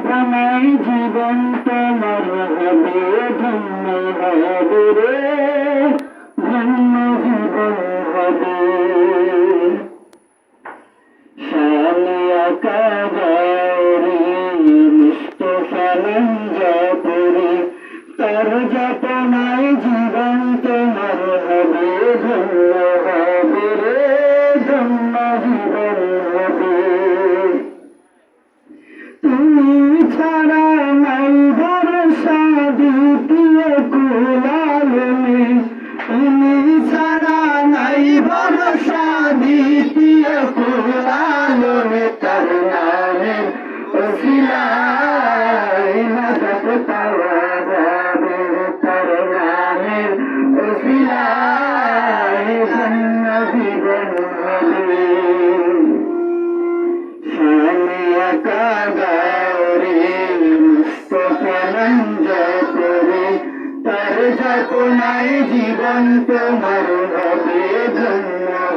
তোমার জীবন তোমার হবে ধন্য হবে রে ধন্য জীবন হবে সালিয়া কাবারি মুস্তফা নঞ্জাপুরি তার যাতনায় ছাড়া নাই ভরসা দ্বিতীয় কুলালমে তুমি ছাড়া নাই ভরসা দ্বিতীয় কুলালমে তার নামে ওসিলাই মদত পাওয়া যাবে। তার নামে ওসিলাই ধন্য জীবন মুস্তফানঞ্জপুরে তার যাপনায় জীবন তোমার হবে ধন্য